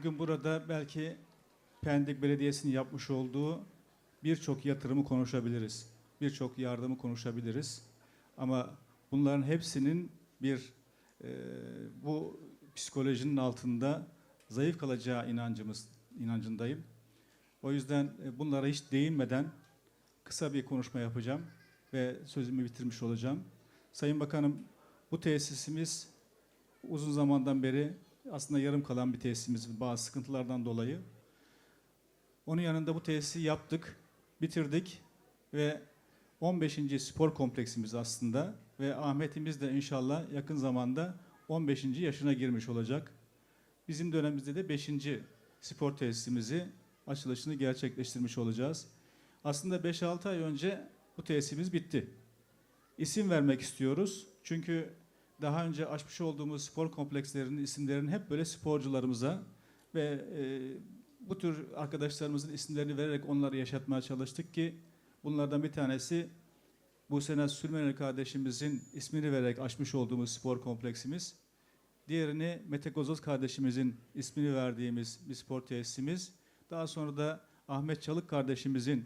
bugün burada belki Pendik Belediyesi'nin yapmış olduğu birçok yatırımı konuşabiliriz. Birçok yardımı konuşabiliriz. Ama bunların hepsinin bir e, bu psikolojinin altında zayıf kalacağı inancımız inancındayım. O yüzden e, bunlara hiç değinmeden kısa bir konuşma yapacağım ve sözümü bitirmiş olacağım. Sayın Bakanım, bu tesisimiz uzun zamandan beri aslında yarım kalan bir tesisimiz bazı sıkıntılardan dolayı. Onun yanında bu tesisi yaptık, bitirdik ve 15. spor kompleksimiz aslında ve Ahmet'imiz de inşallah yakın zamanda 15. yaşına girmiş olacak. Bizim dönemimizde de 5. spor tesisimizi açılışını gerçekleştirmiş olacağız. Aslında 5-6 ay önce bu tesisimiz bitti. İsim vermek istiyoruz. Çünkü daha önce açmış olduğumuz spor komplekslerinin isimlerini hep böyle sporcularımıza ve e, bu tür arkadaşlarımızın isimlerini vererek onları yaşatmaya çalıştık ki bunlardan bir tanesi bu sene Sülmenel kardeşimizin ismini vererek açmış olduğumuz spor kompleksimiz. Diğerini Mete Gozoz kardeşimizin ismini verdiğimiz bir spor tesisimiz. Daha sonra da Ahmet Çalık kardeşimizin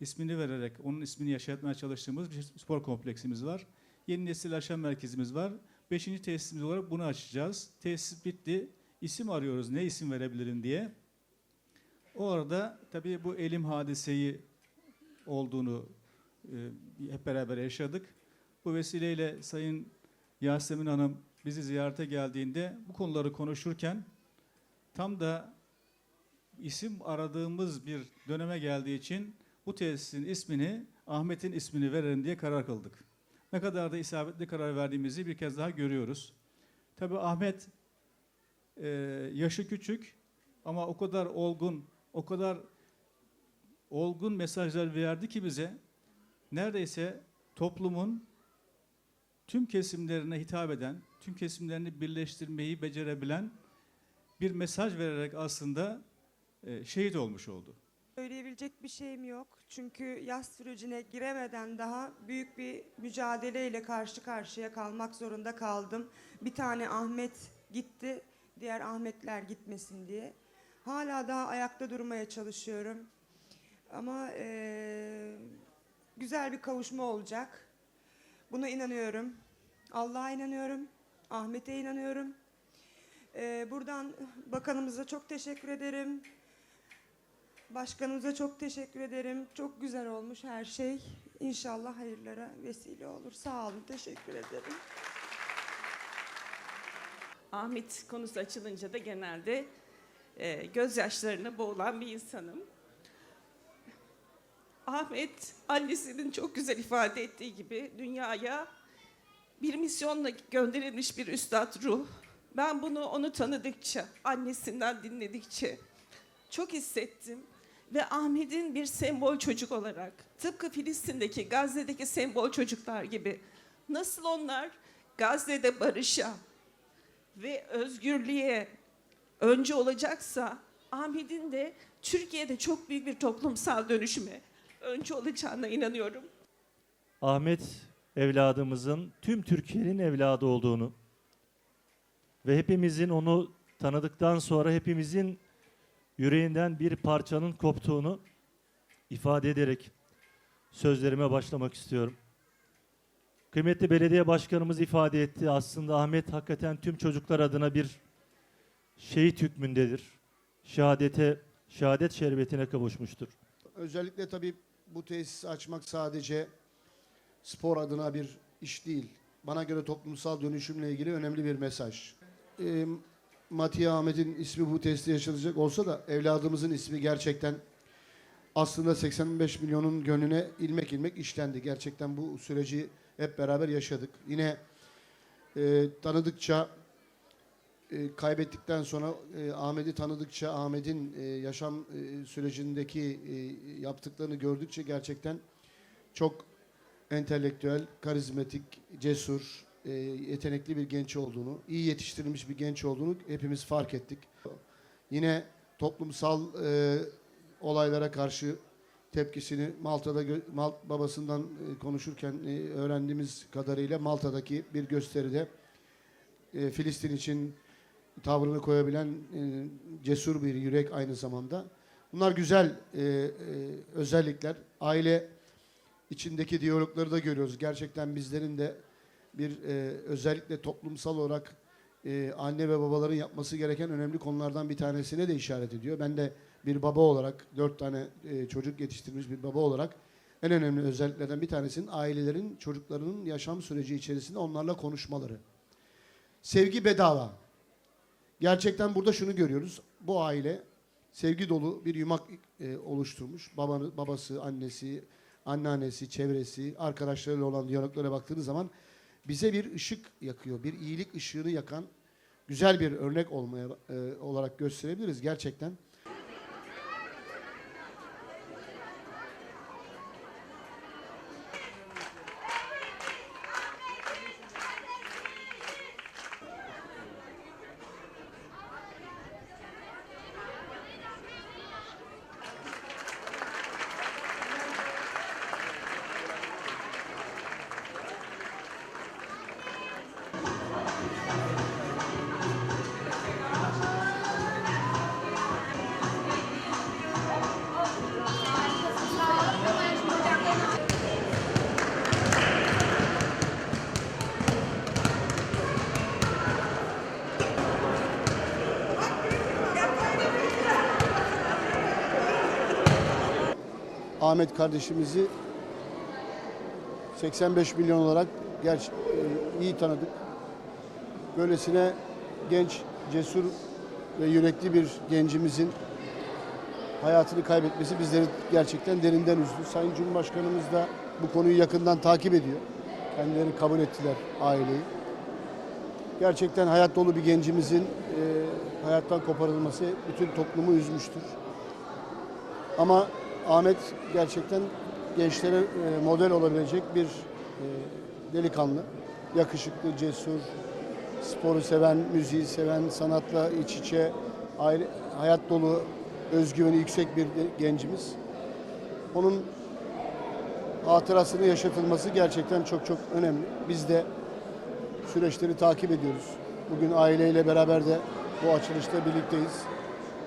ismini vererek onun ismini yaşatmaya çalıştığımız bir spor kompleksimiz var. Yeni nesil aşam merkezimiz var. Beşinci tesisimiz olarak bunu açacağız. Tesis bitti. İsim arıyoruz. Ne isim verebilirim diye. O arada tabii bu elim hadiseyi olduğunu e, hep beraber yaşadık. Bu vesileyle Sayın Yasemin Hanım bizi ziyarete geldiğinde bu konuları konuşurken tam da isim aradığımız bir döneme geldiği için bu tesisin ismini Ahmet'in ismini verelim diye karar kıldık. Ne kadar da isabetli karar verdiğimizi bir kez daha görüyoruz. Tabii Ahmet e, yaşı küçük ama o kadar olgun, o kadar olgun mesajlar verdi ki bize neredeyse toplumun tüm kesimlerine hitap eden, tüm kesimlerini birleştirmeyi becerebilen bir mesaj vererek aslında e, şehit olmuş oldu. Söyleyebilecek bir şeyim yok. Çünkü yaz sürecine giremeden daha büyük bir mücadeleyle karşı karşıya kalmak zorunda kaldım. Bir tane Ahmet gitti, diğer Ahmetler gitmesin diye. Hala daha ayakta durmaya çalışıyorum. Ama eee, güzel bir kavuşma olacak. Buna inanıyorum. Allah'a inanıyorum. Ahmet'e inanıyorum. Eee, buradan bakanımıza çok teşekkür ederim. Başkanımıza çok teşekkür ederim. Çok güzel olmuş her şey. İnşallah hayırlara vesile olur. Sağ olun, teşekkür ederim. Ahmet konusu açılınca da genelde e, gözyaşlarına boğulan bir insanım. Ahmet annesinin çok güzel ifade ettiği gibi dünyaya bir misyonla gönderilmiş bir üstad ruh. Ben bunu onu tanıdıkça, annesinden dinledikçe çok hissettim. Ve Ahmet'in bir sembol çocuk olarak, tıpkı Filistin'deki, Gazze'deki sembol çocuklar gibi nasıl onlar Gazze'de barışa, ve özgürlüğe önce olacaksa Ahmet'in de Türkiye'de çok büyük bir toplumsal dönüşüme önce olacağına inanıyorum. Ahmet evladımızın tüm Türkiye'nin evladı olduğunu ve hepimizin onu tanıdıktan sonra hepimizin yüreğinden bir parçanın koptuğunu ifade ederek sözlerime başlamak istiyorum. Kıymetli belediye başkanımız ifade etti. Aslında Ahmet hakikaten tüm çocuklar adına bir şehit hükmündedir. Şehadete, şehadet şerbetine kavuşmuştur. Özellikle tabii bu tesisi açmak sadece spor adına bir iş değil. Bana göre toplumsal dönüşümle ilgili önemli bir mesaj. Ee, Matiye Ahmet'in ismi bu tesiste yaşanacak olsa da evladımızın ismi gerçekten aslında 85 milyonun gönlüne ilmek ilmek işlendi. Gerçekten bu süreci hep beraber yaşadık. Yine e, tanıdıkça e, kaybettikten sonra e, Ahmet'i tanıdıkça Ahmet'in e, yaşam e, sürecindeki e, yaptıklarını gördükçe gerçekten çok entelektüel, karizmatik, cesur, e, yetenekli bir genç olduğunu, iyi yetiştirilmiş bir genç olduğunu hepimiz fark ettik. Yine toplumsal e, olaylara karşı tepkisini Malta'da gö- Mal- babasından e, konuşurken e, öğrendiğimiz kadarıyla Malta'daki bir gösteride e, Filistin için tavrını koyabilen e, cesur bir yürek aynı zamanda. Bunlar güzel e, e, özellikler. Aile içindeki diyalogları da görüyoruz. Gerçekten bizlerin de bir e, özellikle toplumsal olarak e, anne ve babaların yapması gereken önemli konulardan bir tanesine de işaret ediyor. Ben de bir baba olarak, dört tane e, çocuk yetiştirmiş bir baba olarak en önemli özelliklerden bir tanesinin ailelerin çocuklarının yaşam süreci içerisinde onlarla konuşmaları. Sevgi bedava. Gerçekten burada şunu görüyoruz. Bu aile sevgi dolu bir yumak e, oluşturmuş. Babanı, babası, annesi, anneannesi, çevresi, arkadaşlarıyla olan diyaloglara baktığınız zaman bize bir ışık yakıyor. Bir iyilik ışığını yakan güzel bir örnek olmaya e, olarak gösterebiliriz gerçekten. Ahmet kardeşimizi 85 milyon olarak gerçi e, iyi tanıdık. Böylesine genç, cesur ve yürekli bir gencimizin hayatını kaybetmesi bizleri gerçekten derinden üzdü. Sayın Cumhurbaşkanımız da bu konuyu yakından takip ediyor. Kendileri kabul ettiler aileyi. Gerçekten hayat dolu bir gencimizin e, hayattan koparılması bütün toplumu üzmüştür. Ama Ahmet gerçekten gençlere e, model olabilecek bir e, delikanlı. Yakışıklı, cesur, sporu seven, müziği seven, sanatla iç içe, aile, hayat dolu, özgüveni yüksek bir gencimiz. Onun hatırasını yaşatılması gerçekten çok çok önemli. Biz de süreçleri takip ediyoruz. Bugün aileyle beraber de bu açılışta birlikteyiz.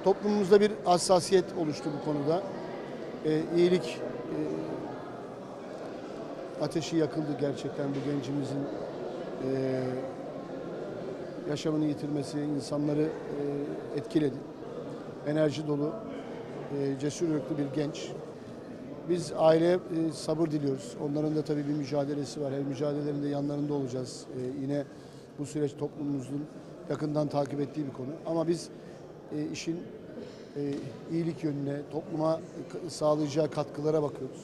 Toplumumuzda bir hassasiyet oluştu bu konuda. Ee, iyilik e, ateşi yakıldı gerçekten bu gencimizin e, yaşamını yitirmesi insanları e, etkiledi. Enerji dolu, e, cesur yürekli bir genç. Biz aileye e, sabır diliyoruz. Onların da tabii bir mücadelesi var. Her mücadelelerinde yanlarında olacağız. E, yine bu süreç toplumumuzun yakından takip ettiği bir konu. Ama biz e, işin e, iyilik yönüne, topluma sağlayacağı katkılara bakıyoruz.